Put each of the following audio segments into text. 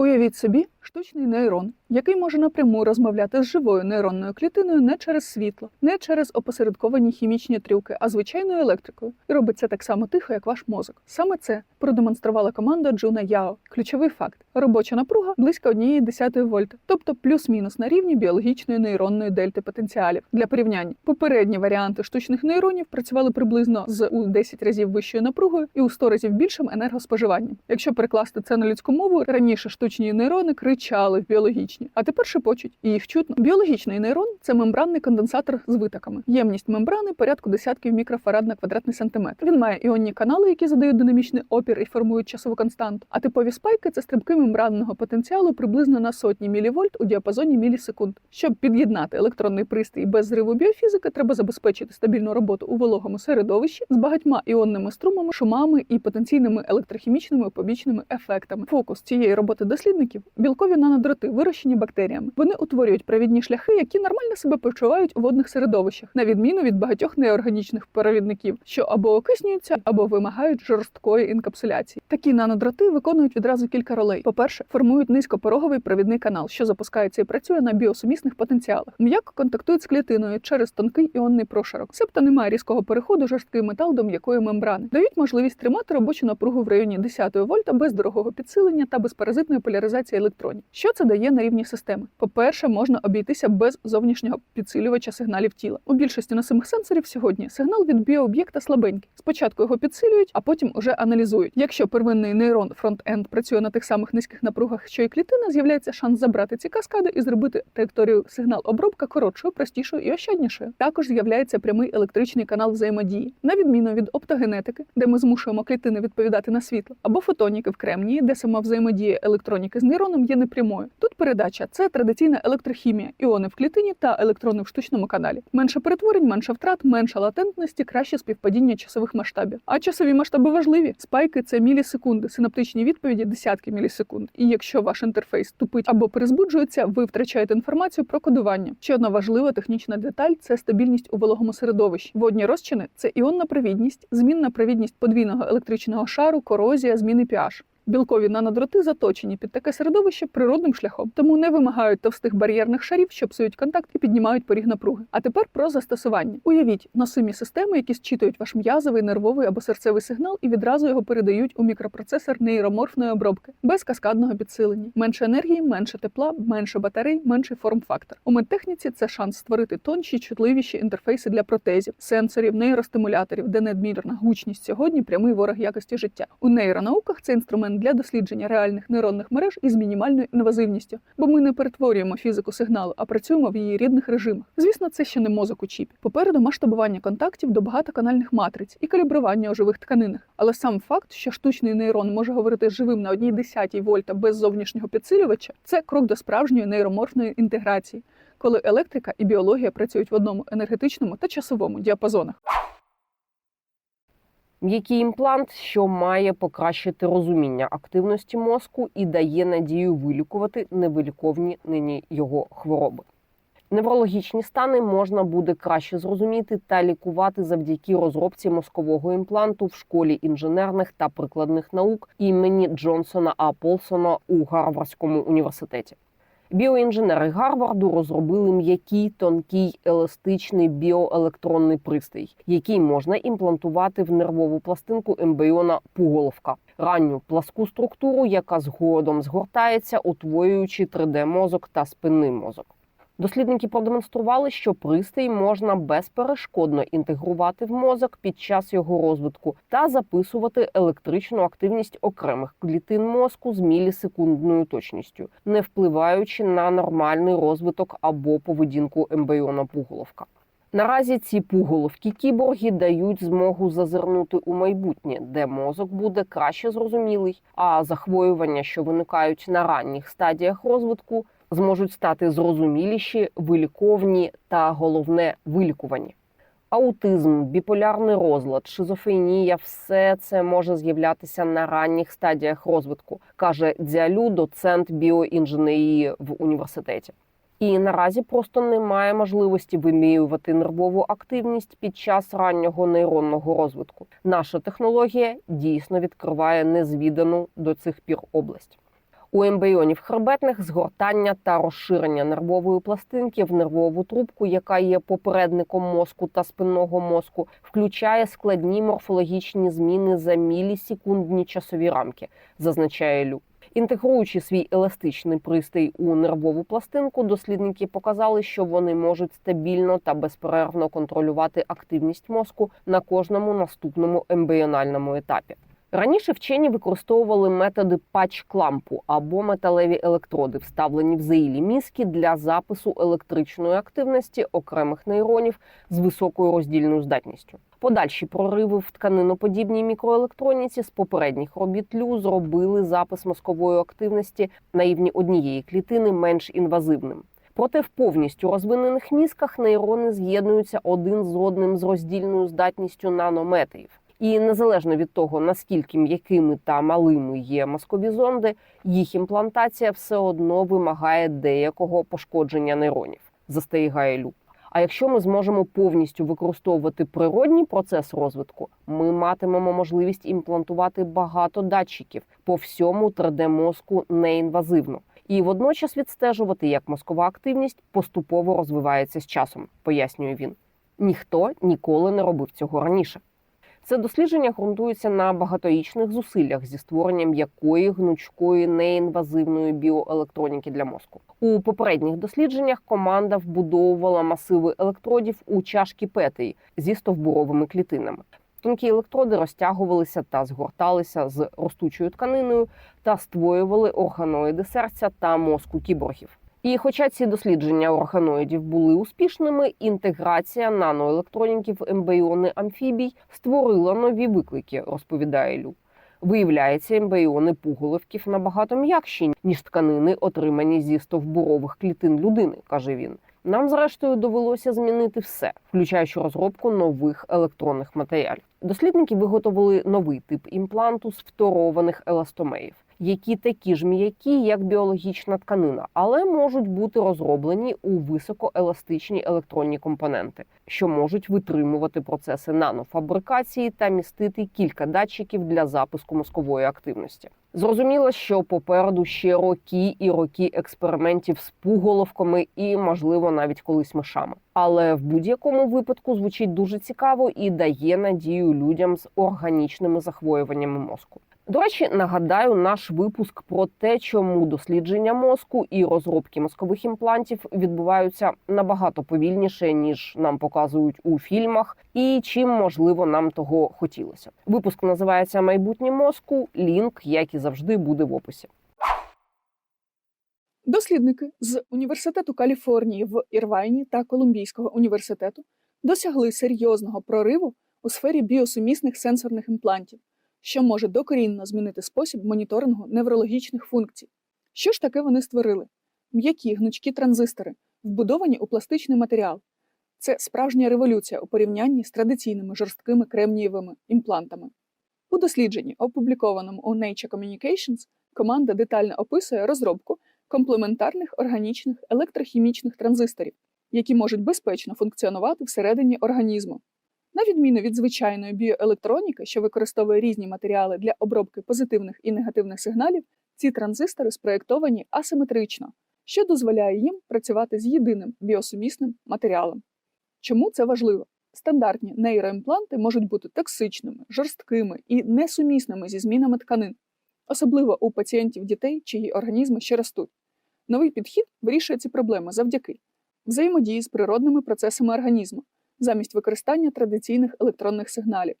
Уявіть собі штучний нейрон, який може напряму розмовляти з живою нейронною клітиною не через світло, не через опосередковані хімічні трюки, а звичайною електрикою. І робить це так само тихо, як ваш мозок. Саме це продемонструвала команда Джуна Яо. Ключовий факт: робоча напруга близько 1,1 вольта, тобто плюс-мінус на рівні біологічної нейронної дельти потенціалів. Для порівняння попередні варіанти штучних нейронів працювали приблизно з у 10 разів вищою напругою і у 100 разів більшим енергоспоживанням. Якщо перекласти це на людську мову, раніше штучні нейрони кричали в біологічні, а тепер шепочуть, і їх чутно. Біологічний нейрон це мембранний конденсатор з витоками. Ємність мембрани порядку десятків мікрофарад на квадратний сантиметр. Він має іонні канали, які задають динамічний опір і формують часову константу. А типові спайки це стрибки мембранного потенціалу приблизно на сотні мілівольт у діапазоні мілісекунд. Щоб під'єднати електронний пристрій без зриву біофізики, треба забезпечити стабільну роботу у вологому середовищі з багатьма іонними струмами, шумами і потенційними електрохімічними побічними ефектами. Фокус цієї роботи дослідників білкові нанодроти, вирощені бактеріями. Вони утворюють провідні шляхи, які нормально себе почувають у водних середовищах, на відміну від багатьох неорганічних провідників, що або окиснюються, або вимагають жорсткої інкапсуляції. Такі нанодроти виконують відразу кілька ролей. По-перше, формують низькопороговий провідний канал, що запускається і працює на біосумісних потенціалах. М'яко контактують з клітиною через тонкий іонний прошарок. Себто немає різкого переходу жорсткий метал до м'якої мембрани. Дають можливість тримати робочу напругу в районі 10 вольта без дорогого підсилення та безпаразитної поляризації електронів. Що це дає на рівні системи? По-перше, можна обійтися без зовнішнього підсилювача сигналів тіла. У більшості носимих сенсорів сьогодні сигнал від біооб'єкта слабенький. Спочатку його підсилюють, а потім уже аналізують. Якщо первинний нейрон фронт-енд працює на тих самих низьких напругах, що й клітина, з'являється шанс забрати ці каскади і зробити траєкторію сигнал обробка коротшою, простішою і ощаднішою. Також з'являється прямий електричний канал взаємодії, на відміну від оптогенетики, де ми змушуємо клітини відповідати на світло, або фотоніки в кремнії, де сама взаємодія електроніки з нейроном є непрямою. Тут передача це традиційна електрохімія, іони в клітині та електрони в штучному каналі. Менше перетворень, менше втрат, менша латентності, краще співпадіння часових масштабів. А часові масштаби важливі. Спайки це мілісекунди, синаптичні відповіді десятки мілісекунд. І якщо ваш інтерфейс тупить або перезбуджується, ви втрачаєте інформацію про кодування. Ще одна важлива технічна деталь це стабільність у вологому середовищі. Водні розчини це іонна провідність, змінна провідність подвійного електричного шару, корозія, зміни pH. Білкові нанодроти заточені під таке середовище природним шляхом, тому не вимагають товстих бар'єрних шарів, що псують контакт і піднімають поріг напруги. А тепер про застосування. Уявіть носимі системи, які зчитують ваш м'язовий, нервовий або серцевий сигнал і відразу його передають у мікропроцесор нейроморфної обробки без каскадного підсилення. Менше енергії, менше тепла, менше батарей, менший форм-фактор. У медтехніці це шанс створити тонші, чутливіші інтерфейси для протезів, сенсорів, нейростимуляторів, де надмірна гучність сьогодні прямий ворог якості життя. У нейронауках це інструмент для дослідження реальних нейронних мереж із мінімальною інвазивністю, бо ми не перетворюємо фізику сигналу, а працюємо в її рідних режимах. Звісно, це ще не мозок у чіпі. Попереду масштабування контактів до багатоканальних матриць і калібрування у живих тканинах. Але сам факт, що штучний нейрон може говорити живим на одній десятій вольта без зовнішнього підсилювача, це крок до справжньої нейроморфної інтеграції, коли електрика і біологія працюють в одному енергетичному та часовому діапазонах. М'який імплант, що має покращити розуміння активності мозку і дає надію вилікувати невиліковні нині його хвороби. Неврологічні стани можна буде краще зрозуміти та лікувати завдяки розробці мозкового імпланту в школі інженерних та прикладних наук імені Джонсона А. Полсона у Гарвардському університеті. Біоінженери Гарварду розробили м'який, тонкий, еластичний біоелектронний пристрій, який можна імплантувати в нервову пластинку ембріона пуголовка, ранню пласку структуру, яка згодом згортається, утворюючи 3D-мозок та спинний мозок. Дослідники продемонстрували, що пристрій можна безперешкодно інтегрувати в мозок під час його розвитку та записувати електричну активність окремих клітин мозку з мілісекундною точністю, не впливаючи на нормальний розвиток або поведінку ембріона пуголовка. Наразі ці пуголовки кіборги дають змогу зазирнути у майбутнє, де мозок буде краще зрозумілий, а захворювання, що виникають на ранніх стадіях розвитку, зможуть стати зрозуміліші, виліковні та головне вилікувані. Аутизм, біполярний розлад, шизофренія все це може з'являтися на ранніх стадіях розвитку, каже Дзялю, доцент біоінженерії в університеті. І наразі просто немає можливості вимірювати нервову активність під час раннього нейронного розвитку. Наша технологія дійсно відкриває незвідану до цих пір область. У ембріонів хребетних згортання та розширення нервової пластинки в нервову трубку, яка є попередником мозку та спинного мозку, включає складні морфологічні зміни за мілісекундні часові рамки, зазначає Лю. Інтегруючи свій еластичний пристрій у нервову пластинку, дослідники показали, що вони можуть стабільно та безперервно контролювати активність мозку на кожному наступному ембріональному етапі. Раніше вчені використовували методи патч-клампу або металеві електроди, вставлені в заїлі мізки для запису електричної активності окремих нейронів з високою роздільною здатністю. Подальші прориви в тканиноподібній мікроелектроніці з попередніх робіт Лю зробили запис мозкової активності на рівні однієї клітини менш інвазивним. Проте в повністю розвинених мізках нейрони з'єднуються один з одним з роздільною здатністю нанометрів. І незалежно від того, наскільки м'якими та малими є мозкові зонди, їх імплантація все одно вимагає деякого пошкодження нейронів, застерігає Лю. А якщо ми зможемо повністю використовувати природній процес розвитку, ми матимемо можливість імплантувати багато датчиків по всьому 3D-мозку неінвазивно і водночас відстежувати, як мозкова активність поступово розвивається з часом, пояснює він. Ніхто ніколи не робив цього раніше. Це дослідження ґрунтується на багаторічних зусиллях зі створенням якої гнучкої неінвазивної біоелектроніки для мозку. У попередніх дослідженнях команда вбудовувала масиви електродів у чашки Петрі зі стовбуровими клітинами. Тонкі електроди розтягувалися та згорталися з ростучою тканиною та створювали органоїди серця та мозку кіборгів. І хоча ці дослідження органоїдів були успішними, інтеграція наноелектроніки в ембріони амфібій створила нові виклики, розповідає Лю. Виявляється, ембріони пуголовків набагато м'якші, ніж тканини, отримані зі стовбурових клітин людини, каже він. Нам, зрештою, довелося змінити все, включаючи розробку нових електронних матеріалів. Дослідники виготовили новий тип імпланту з фторованих еластомерів, які такі ж м'які, як біологічна тканина, але можуть бути розроблені у високоеластичні електронні компоненти, що можуть витримувати процеси нанофабрикації та містити кілька датчиків для запуску мозкової активності. Зрозуміло, що попереду ще роки і роки експериментів з пуголовками і, можливо, навіть колись мишами. Але в будь-якому випадку звучить дуже цікаво і дає надію людям з органічними захворюваннями мозку. До речі, нагадаю наш випуск про те, чому дослідження мозку і розробки мозкових імплантів відбуваються набагато повільніше ніж нам показують у фільмах, і чим можливо нам того хотілося. Випуск називається Майбутнє мозку. Лінк, як і завжди, буде в описі. Дослідники з Університету Каліфорнії в Ірвайні та Колумбійського університету досягли серйозного прориву у сфері біосумісних сенсорних імплантів, що може докорінно змінити спосіб моніторингу неврологічних функцій. Що ж таке вони створили? М'які гнучкі транзистори, вбудовані у пластичний матеріал. Це справжня революція у порівнянні з традиційними жорсткими кремнієвими імплантами. У дослідженні, опублікованому у Nature Communications, команда детально описує розробку комплементарних органічних електрохімічних транзисторів, які можуть безпечно функціонувати всередині організму. На відміну від звичайної біоелектроніки, що використовує різні матеріали для обробки позитивних і негативних сигналів, ці транзистори спроєктовані асиметрично, що дозволяє їм працювати з єдиним біосумісним матеріалом. Чому це важливо? Стандартні нейроімпланти можуть бути токсичними, жорсткими і несумісними зі змінами тканин, особливо у пацієнтів дітей, чиї організми ще ростуть. Новий підхід вирішує ці проблеми завдяки взаємодії з природними процесами організму, замість використання традиційних електронних сигналів,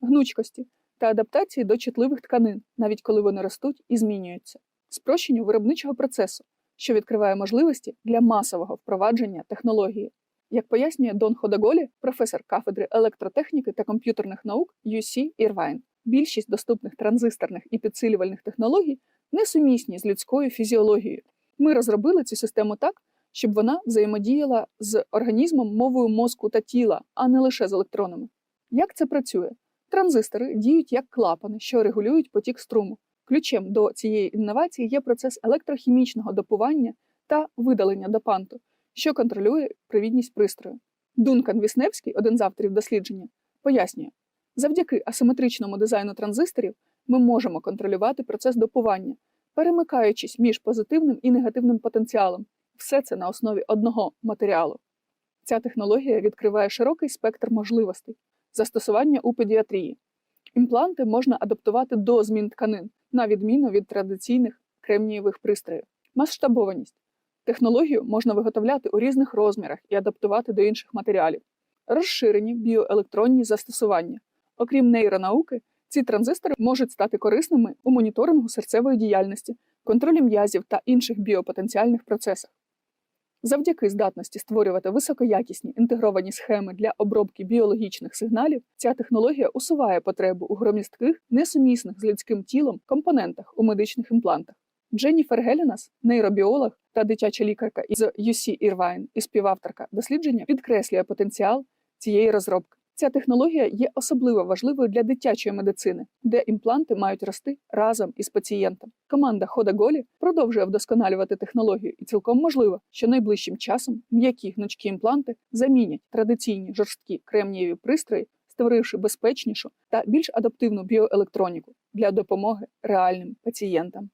гнучкості та адаптації до чутливих тканин, навіть коли вони ростуть і змінюються, спрощенню виробничого процесу, що відкриває можливості для масового впровадження технології. Як пояснює Дон Ходаголі, професор кафедри електротехніки та комп'ютерних наук UC Ірвайн, більшість доступних транзисторних і підсилювальних технологій несумісні з людською фізіологією. Ми розробили цю систему так, щоб вона взаємодіяла з організмом мовою мозку та тіла, а не лише з електронами. Як це працює? Транзистори діють як клапани, що регулюють потік струму. Ключем до цієї інновації є процес електрохімічного допування та видалення допанту, що контролює привідність пристрою. Дункан Вісневський, один з авторів дослідження, пояснює, завдяки асиметричному дизайну транзисторів ми можемо контролювати процес допування перемикаючись між позитивним і негативним потенціалом. Все це на основі одного матеріалу. Ця технологія відкриває широкий спектр можливостей, застосування у педіатрії. Імпланти можна адаптувати до змін тканин, на відміну від традиційних кремнієвих пристроїв. Масштабованість. Технологію можна виготовляти у різних розмірах і адаптувати до інших матеріалів. Розширені біоелектронні застосування. Окрім нейронауки, ці транзистори можуть стати корисними у моніторингу серцевої діяльності, контролі м'язів та інших біопотенціальних процесах. Завдяки здатності створювати високоякісні інтегровані схеми для обробки біологічних сигналів, ця технологія усуває потребу у громістких, несумісних з людським тілом компонентах у медичних імплантах. Дженніфер Гелінас, нейробіолог та дитяча лікарка із UC Irvine і співавторка дослідження, підкреслює потенціал цієї розробки. Ця технологія є особливо важливою для дитячої медицини, де імпланти мають рости разом із пацієнтом. Команда Хода Голі продовжує вдосконалювати технологію, і цілком можливо, що найближчим часом м'які гнучкі імпланти замінять традиційні жорсткі кремнієві пристрої, створивши безпечнішу та більш адаптивну біоелектроніку для допомоги реальним пацієнтам.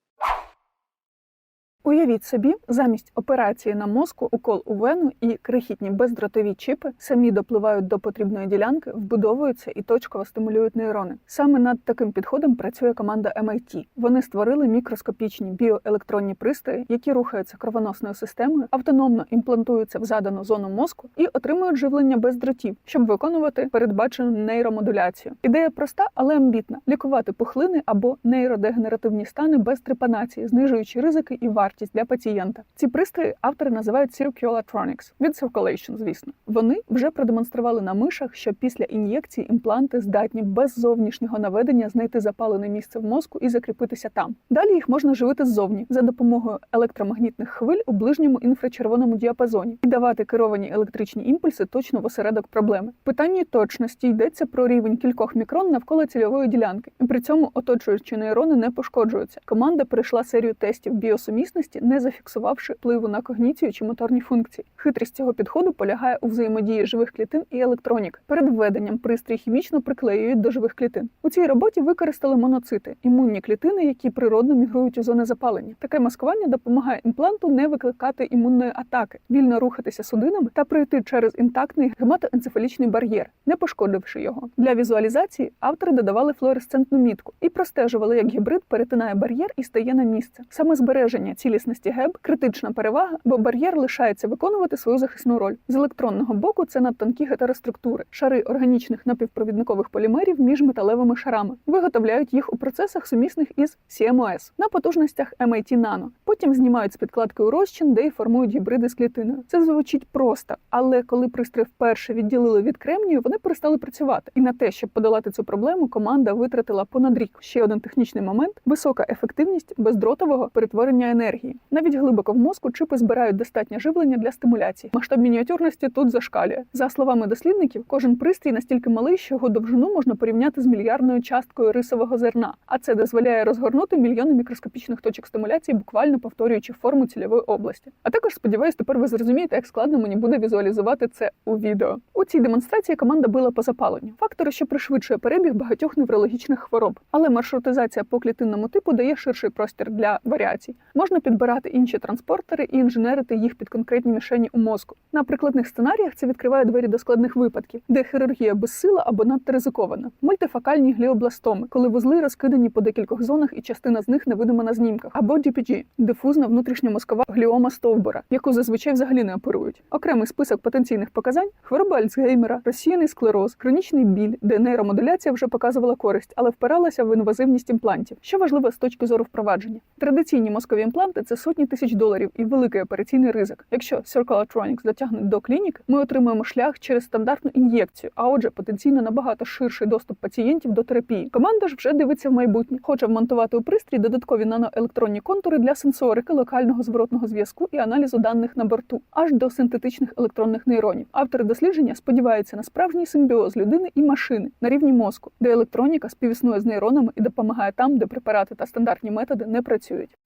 Уявіть собі, замість операції на мозку, укол у вену і крихітні бездротові чіпи самі допливають до потрібної ділянки, вбудовуються і точково стимулюють нейрони. Саме над таким підходом працює команда MIT. Вони створили мікроскопічні біоелектронні пристрої, які рухаються кровоносною системою, автономно імплантуються в задану зону мозку і отримують живлення без дротів, щоб виконувати передбачену нейромодуляцію. Ідея проста, але амбітна: лікувати пухлини або нейродегенеративні стани без трепанації, знижуючи ризики і вартість для пацієнта. Ці пристрої автори називають Circulatronics від Circulation, звісно. Вони вже продемонстрували на мишах, що після ін'єкції імпланти здатні без зовнішнього наведення знайти запалене місце в мозку і закріпитися там. Далі їх можна живити ззовні за допомогою електромагнітних хвиль у ближньому інфрачервоному діапазоні і давати керовані електричні імпульси точно в осередок проблеми. В питанні точності йдеться про рівень кількох мікрон навколо цільової ділянки, і при цьому оточуючі нейрони не пошкоджуються. Команда перейшла серію тестів біосумісності, не зафіксувавши впливу на когніцію чи моторні функції. Хитрість цього підходу полягає у взаємодії живих клітин і електронік. Перед введенням пристрій хімічно приклеюють до живих клітин. У цій роботі використали моноцити, імунні клітини, які природно мігрують у зони запалення. Таке маскування допомагає імпланту не викликати імунної атаки, вільно рухатися судинами та пройти через інтактний гематоенцефалічний бар'єр, не пошкодивши його. Для візуалізації автори додавали флуоресцентну мітку і простежували, як гібрид перетинає бар'єр і стає на місце. Саме збереження цілісності ГЕБ критична перевага, бо бар'єр лишається виконувати свою захисну роль. З електронного боку це надтонкі гетероструктури, шари органічних напівпровідникових полімерів між металевими шарами. Виготовляють їх у процесах сумісних із CMOS на потужностях MIT Nano. Потім знімають з підкладки у розчин, де й формують гібриди з клітиною. Це звучить просто, але коли пристрій вперше відділили від кремнію, вони перестали працювати. І на те, щоб подолати цю проблему, команда витратила понад рік. Ще один технічний момент: висока ефективність бездротового перетворення енергії. Навіть глибоко в мозку чипи збирають достатнє живлення для стимуляції. Масштаб мініатюрності тут зашкалює. За словами дослідників, кожен пристрій настільки малий, що його довжину можна порівняти з мільярдною часткою рисового зерна, а це дозволяє розгорнути мільйони мікроскопічних точок стимуляції, буквально повторюючи форму цільової області. А також сподіваюсь, тепер ви зрозумієте, як складно мені буде візуалізувати це у відео. У цій демонстрації команда била по запаленню, фактори, що пришвидшує перебіг багатьох неврологічних хвороб. Але маршрутизація по клітинному типу дає ширший простір для варіацій. Можна підбирати інші транспортери і інженерити їх під конкретні мішені у мозку. На прикладних сценаріях це відкриває двері до складних випадків, де хірургія безсила або надто ризикована. Мультифокальні гліобластоми, коли вузли розкидані по декількох зонах і частина з них невидима на знімках, або DPG – дифузна внутрішньомозкова гліома стовбура, яку зазвичай взагалі не оперують. Окремий список потенційних показань: хвороба Альцгеймера, розсіяний склероз, хронічний біль, де нейромодуляція вже показувала користь, але впиралася в інвазивність імплантів. Що важливо з точки зору впровадження. Традиційні мозкові імпланти це сотні тисяч доларів і великий операційний ризик. Якщо Circulatronics дотягнуть до клінік, ми отримаємо шлях через стандартну ін'єкцію, а отже, потенційно набагато ширший доступ пацієнтів до терапії. Команда ж вже дивиться в майбутнє, хоче вмонтувати у пристрій додаткові наноелектронні контури для сенсорики, локального зворотного зв'язку і аналізу даних на борту, аж до синтетичних електронних нейронів. Автори дослідження сподіваються на справжній симбіоз людини і машини на рівні мозку, де електроніка співіснує з нейронами і допомагає там, де препарати та стандартні методи не працюють.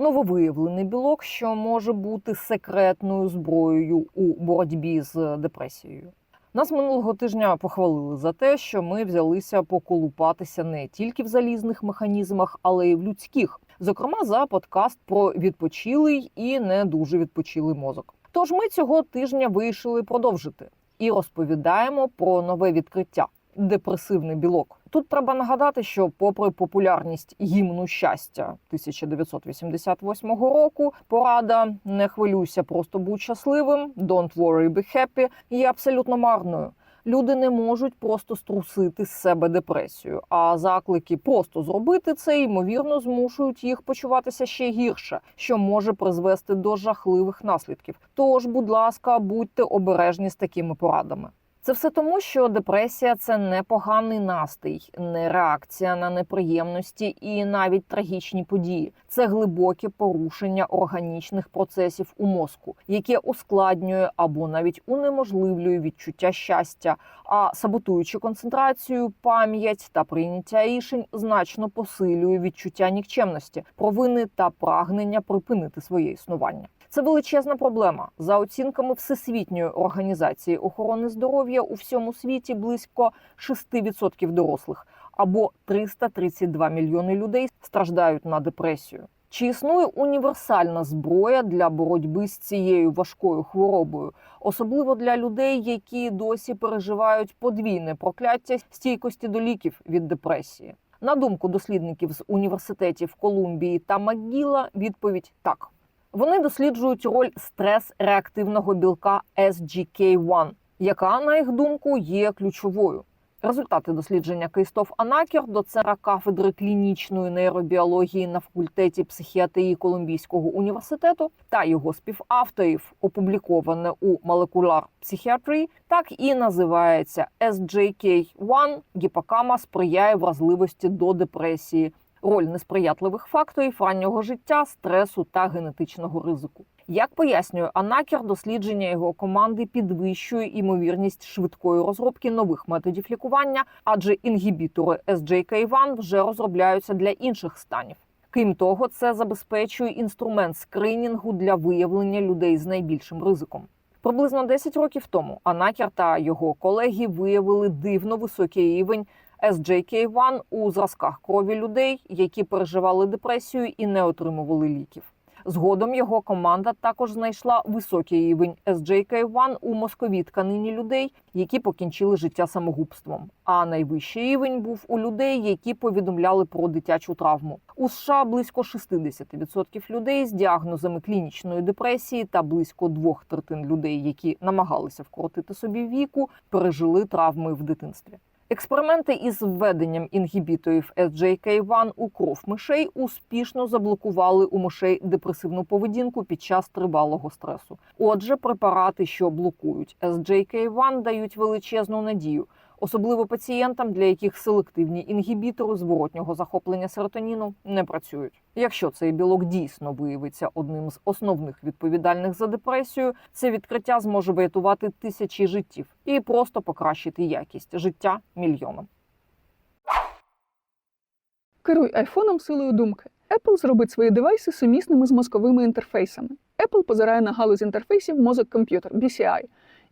Нововиявлений білок, що може бути секретною зброєю у боротьбі з депресією. Нас минулого тижня похвалили за те, що ми взялися поколупатися не тільки в залізних механізмах, але й в людських. Зокрема, за подкаст про відпочилий і не дуже відпочилий мозок. Тож ми цього тижня вирішили продовжити і розповідаємо про нове відкриття депресивний білок. Тут треба нагадати, що, попри популярність гімну щастя 1988 року, порада не хвилюйся, просто будь щасливим, don't worry, be happy, є абсолютно марною. Люди не можуть просто струсити з себе депресію, а заклики просто зробити це ймовірно змушують їх почуватися ще гірше, що може призвести до жахливих наслідків. Тож, будь ласка, будьте обережні з такими порадами. Це все тому, що депресія це не поганий настрій, не реакція на неприємності і навіть трагічні події. Це глибоке порушення органічних процесів у мозку, яке ускладнює або навіть унеможливлює відчуття щастя, а саботуючи концентрацію, пам'ять та прийняття рішень, значно посилює відчуття нікчемності, провини та прагнення припинити своє існування. Це величезна проблема. За оцінками Всесвітньої організації охорони здоров'я у всьому світі близько 6% дорослих або 332 мільйони людей страждають на депресію. Чи існує універсальна зброя для боротьби з цією важкою хворобою, особливо для людей, які досі переживають подвійне прокляття стійкості до ліків від депресії? На думку дослідників з університетів Колумбії та МакГіла, відповідь так. Вони досліджують роль стрес-реактивного білка SGK1, яка, на їх думку, є ключовою. Результати дослідження Кейстоф Анакер, доцентра кафедри клінічної нейробіології на факультеті психіатрії Колумбійського університету та його співавторів, опубліковане у Molecular Psychiatry, так і називається SJK1 гіпокама сприяє вразливості до депресії, роль несприятливих факторів раннього життя, стресу та генетичного ризику. Як пояснює Анакер, дослідження його команди підвищує імовірність швидкої розробки нових методів лікування, адже інгібітори SJK1 вже розробляються для інших станів. Крім того, це забезпечує інструмент скринінгу для виявлення людей з найбільшим ризиком. Приблизно 10 років тому Анакер та його колеги виявили дивно високий рівень SJK1 у зразках крові людей, які переживали депресію і не отримували ліків. Згодом його команда також знайшла високий рівень SJK1 у мозковій тканині людей, які покінчили життя самогубством. А найвищий рівень був у людей, які повідомляли про дитячу травму. У США близько 60% людей з діагнозами клінічної депресії та близько двох третин людей, які намагалися вкоротити собі віку, пережили травми в дитинстві. Експерименти із введенням інгібіторів SJK1 у кров мишей успішно заблокували у мишей депресивну поведінку під час тривалого стресу. Отже, препарати, що блокують SJK1, дають величезну надію, особливо пацієнтам, для яких селективні інгібітори зворотнього захоплення серотоніну не працюють. Якщо цей білок дійсно виявиться одним з основних відповідальних за депресію, це відкриття зможе врятувати тисячі життів і просто покращити якість життя мільйонам. Керуй айфоном силою думки. Apple зробить свої девайси сумісними з мозковими інтерфейсами. Apple позирає на галузь інтерфейсів мозок-комп'ютер BCI,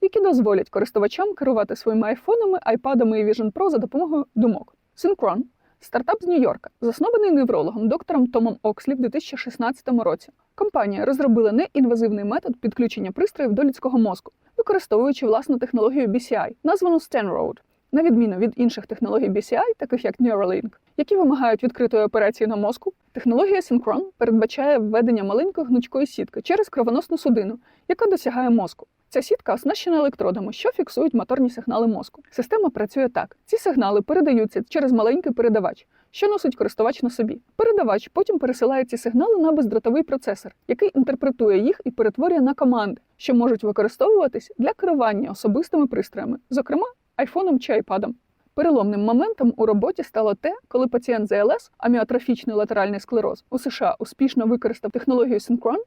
які дозволять користувачам керувати своїми айфонами, айпадами і Vision Pro за допомогою думок. Synchron – стартап з Нью-Йорка, заснований неврологом доктором Томом Окслі в 2016 році. Компанія розробила неінвазивний метод підключення пристроїв до людського мозку, використовуючи власну технологію BCI, названу StanRoad. На відміну від інших технологій BCI, таких як Neuralink, які вимагають відкритої операції на мозку, технологія Synchron передбачає введення маленької гнучкої сітки через кровоносну судину, яка досягає мозку. Ця сітка оснащена електродами, що фіксують моторні сигнали мозку. Система працює так: ці сигнали передаються через маленький передавач, що носить користувач на собі. Передавач потім пересилає ці сигнали на бездротовий процесор, який інтерпретує їх і перетворює на команди, що можуть використовуватись для керування особистими пристроями, зокрема айфоном чи айпадом. Переломним моментом у роботі стало те, коли пацієнт з АЛС, аміотрофічний латеральний склероз, у США успішно використав технологію Synchron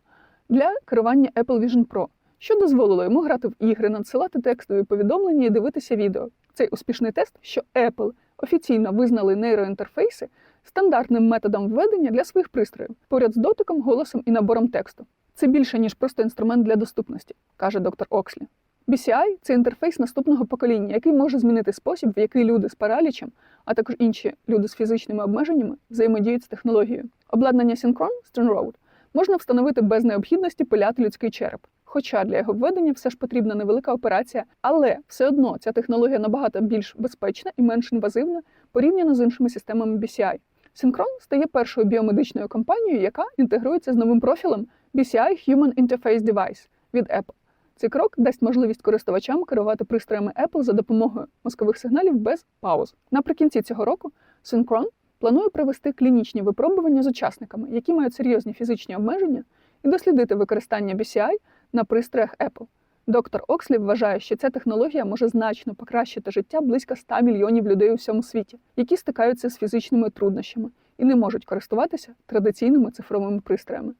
для керування Apple Vision Pro, що дозволило йому грати в ігри, надсилати текстові повідомлення і дивитися відео. Цей успішний тест, що Apple офіційно визнали нейроінтерфейси стандартним методом введення для своїх пристроїв, поряд з дотиком, голосом і набором тексту. Це більше ніж просто інструмент для доступності, каже доктор Окслі. BCI – це інтерфейс наступного покоління, який може змінити спосіб, в який люди з паралічем, а також інші люди з фізичними обмеженнями взаємодіють з технологією. Обладнання Synchron Stone Road можна встановити без необхідності пиляти людський череп. Хоча для його введення все ж потрібна невелика операція, але все одно ця технологія набагато більш безпечна і менш інвазивна порівняно з іншими системами BCI. Synchron стає першою біомедичною компанією, яка інтегрується з новим профілем BCI Human Interface Device від Apple. Цей крок дасть можливість користувачам керувати пристроями Apple за допомогою мозкових сигналів без пауз. Наприкінці цього року Synchron планує провести клінічні випробування з учасниками, які мають серйозні фізичні обмеження, і дослідити використання BCI на пристроях Apple. Доктор Окслі вважає, що ця технологія може значно покращити життя близько 100 мільйонів людей у всьому світі, які стикаються з фізичними труднощами і не можуть користуватися традиційними цифровими пристроями.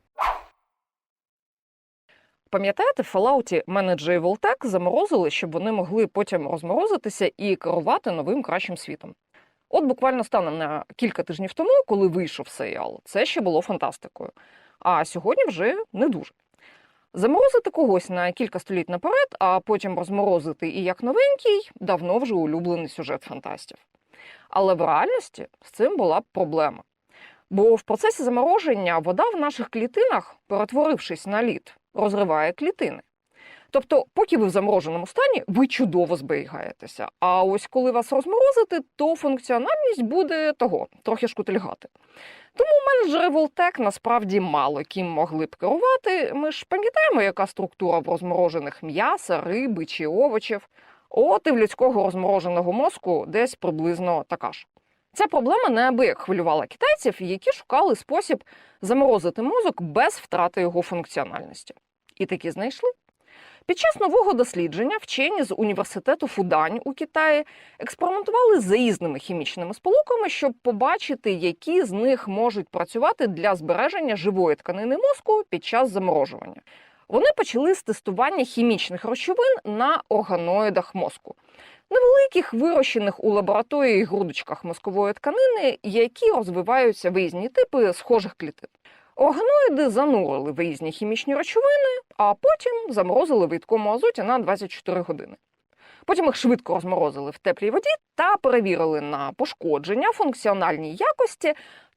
Пам'ятаєте, в Fallout менеджери Voltec заморозили, щоб вони могли потім розморозитися і керувати новим кращим світом. От буквально станом на кілька тижнів тому, коли вийшов серіал, це ще було фантастикою. А сьогодні вже не дуже. Заморозити когось на кілька століть наперед, а потім розморозити і як новенький давно вже улюблений сюжет фантастів. Але в реальності з цим була б проблема. Бо в процесі замороження вода в наших клітинах, перетворившись на лід, розриває клітини. Тобто, поки ви в замороженому стані, ви чудово зберігаєтеся. А ось коли вас розморозити, то функціональність буде того, трохи шкутильгати. Тому менеджери Волтек насправді мало ким могли б керувати. Ми ж пам'ятаємо, яка структура в розморожених м'яса, риби чи овочів. От і в людського розмороженого мозку десь приблизно така ж. Ця проблема неабияк хвилювала китайців, які шукали спосіб заморозити мозок без втрати його функціональності. І таки знайшли. Під час нового дослідження вчені з університету Фудань у Китаї експериментували з заїзними хімічними сполуками, щоб побачити, які з них можуть працювати для збереження живої тканини мозку під час заморожування. Вони почали з тестування хімічних речовин на органоїдах мозку, невеликих вирощених у лабораторії грудочках мозкової тканини, які розвиваються в різні типи схожих клітин. Органоїди занурили в різні хімічні речовини, а потім заморозили в рідкому азоті на 24 години. Потім їх швидко розморозили в теплій воді та перевірили на пошкодження, функціональні якості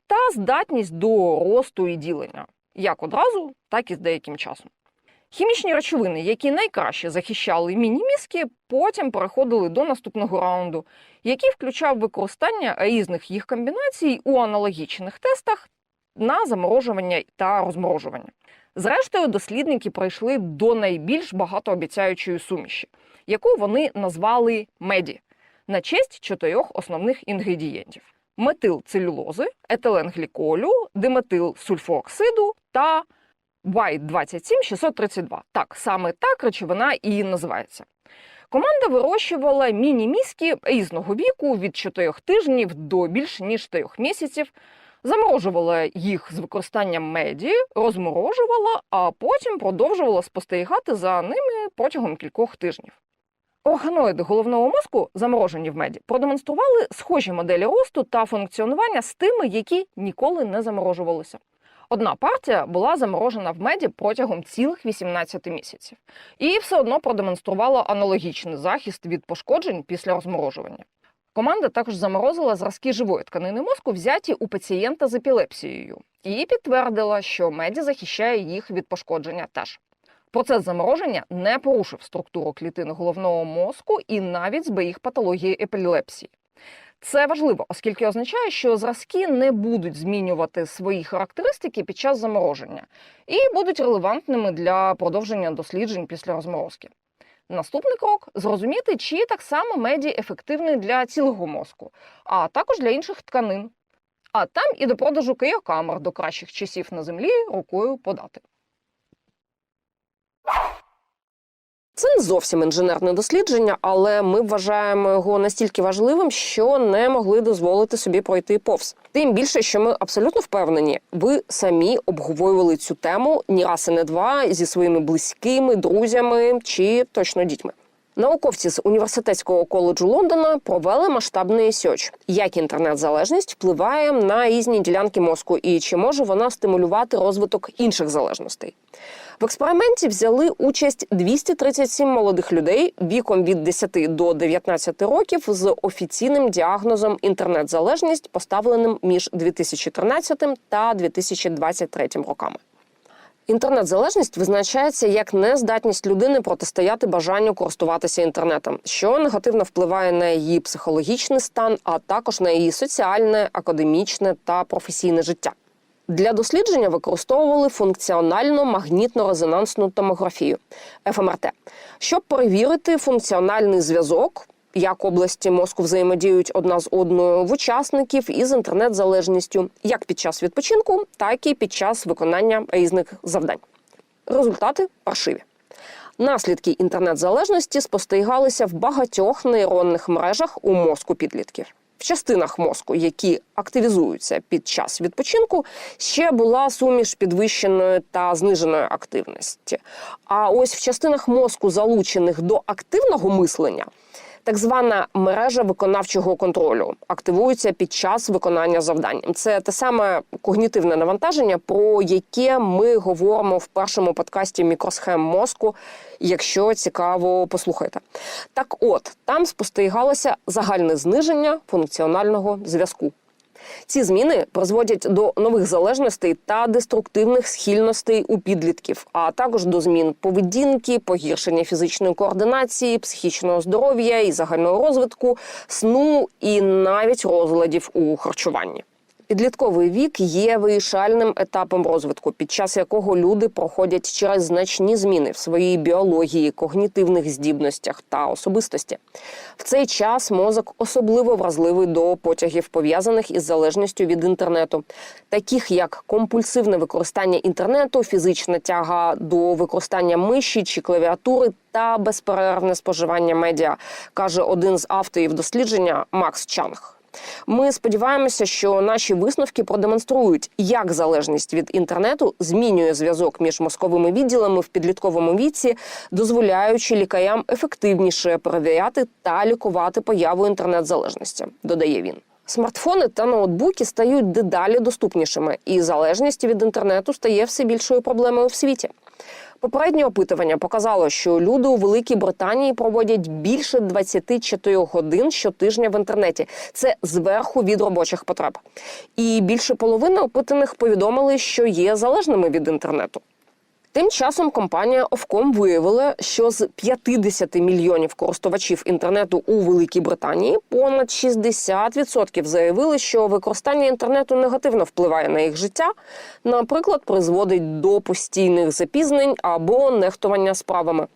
та здатність до росту і ділення, як одразу, так і з деяким часом. Хімічні речовини, які найкраще захищали міні-мізки, потім переходили до наступного раунду, який включав використання різних їх комбінацій у аналогічних тестах на заморожування та розморожування. Зрештою, дослідники прийшли до найбільш багатообіцяючої суміші, яку вони назвали меді на честь чотирьох основних інгредієнтів: метилцелюлози, етиленгліколю, диметилсульфооксиду та White 27632. Так, саме так речовина і називається. Команда вирощувала міні-мізки різного віку від 4 тижнів до більш ніж 4 місяців, заморожувала їх з використанням меді, розморожувала, а потім продовжувала спостерігати за ними протягом кількох тижнів. Органоїди головного мозку, заморожені в меді, продемонстрували схожі моделі росту та функціонування з тими, які ніколи не заморожувалися. Одна партія була заморожена в меді протягом цілих 18 місяців і все одно продемонструвала аналогічний захист від пошкоджень після розморожування. Команда також заморозила зразки живої тканини мозку, взяті у пацієнта з епілепсією, і підтвердила, що меді захищає їх від пошкодження теж. Процес замороження не порушив структуру клітин головного мозку і навіть зберіг патології епілепсії. Це важливо, оскільки означає, що зразки не будуть змінювати свої характеристики під час замороження і будуть релевантними для продовження досліджень після розморозки. Наступний крок зрозуміти, чи так само меді ефективний для цілого мозку, а також для інших тканин. А там і до продажу киокамер до кращих часів на землі рукою подати. Це не зовсім інженерне дослідження, але ми вважаємо його настільки важливим, що не могли дозволити собі пройти повз. Тим більше, що ми абсолютно впевнені, ви самі обговорювали цю тему ні раз і не два зі своїми близькими, друзями чи точно дітьми. Науковці з університетського коледжу Лондона провели масштабний ресерч, як інтернет-залежність впливає на різні ділянки мозку і чи може вона стимулювати розвиток інших залежностей. В експерименті взяли участь 237 молодих людей віком від 10 до 19 років з офіційним діагнозом інтернет-залежність, поставленим між 2013 та 2023 роками. Інтернет-залежність визначається як нездатність людини протистояти бажанню користуватися інтернетом, що негативно впливає на її психологічний стан, а також на її соціальне, академічне та професійне життя. Для дослідження використовували функціональну магнітно-резонансну томографію ФМРТ, щоб перевірити функціональний зв'язок, як області мозку взаємодіють одна з одною в учасників із інтернет-залежністю, як під час відпочинку, так і під час виконання різних завдань. Результати паршиві. Наслідки інтернет-залежності спостерігалися в багатьох нейронних мережах у мозку підлітків. В частинах мозку, які активізуються під час відпочинку, ще була суміш підвищеної та зниженої активності. А ось в частинах мозку, залучених до активного мислення, так звана мережа виконавчого контролю активується під час виконання завдань. Це те саме когнітивне навантаження, про яке ми говоримо в першому подкасті мікросхем мозку. Якщо цікаво, послухайте. Так, от там спостерігалося загальне зниження функціонального зв'язку. Ці зміни призводять до нових залежностей та деструктивних схильностей у підлітків, а також до змін поведінки, погіршення фізичної координації, психічного здоров'я і загального розвитку, сну і навіть розладів у харчуванні. Підлітковий вік є вирішальним етапом розвитку, під час якого люди проходять через значні зміни в своїй біології, когнітивних здібностях та особистості. В цей час мозок особливо вразливий до потягів, пов'язаних із залежністю від інтернету, таких як компульсивне використання інтернету, фізична тяга до використання миші чи клавіатури та безперервне споживання медіа, каже один з авторів дослідження Макс Чанг. Ми сподіваємося, що наші висновки продемонструють, як залежність від інтернету змінює зв'язок між мозковими відділами в підлітковому віці, дозволяючи лікарям ефективніше перевіряти та лікувати появу інтернет-залежності, додає він. Смартфони та ноутбуки стають дедалі доступнішими, і залежність від інтернету стає все більшою проблемою в світі. Попереднє опитування показало, що люди у Великій Британії проводять більше 24 годин щотижня в інтернеті. Це зверху від робочих потреб. І більше половини опитаних повідомили, що є залежними від інтернету. Тим часом компанія Овком виявила, що з 50 мільйонів користувачів інтернету у Великій Британії понад 60% заявили, що використання інтернету негативно впливає на їх життя, наприклад, призводить до постійних запізнень або нехтування справами.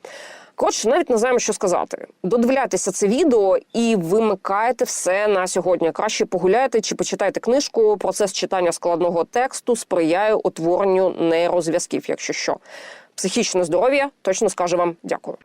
Коротше, навіть не знаємо, що сказати. Додивляйтеся це відео і вимикайте все на сьогодні. Краще погуляйте чи почитайте книжку. Процес читання складного тексту сприяє утворенню нейрозв'язків, якщо що. Психічне здоров'я точно скаже вам дякую.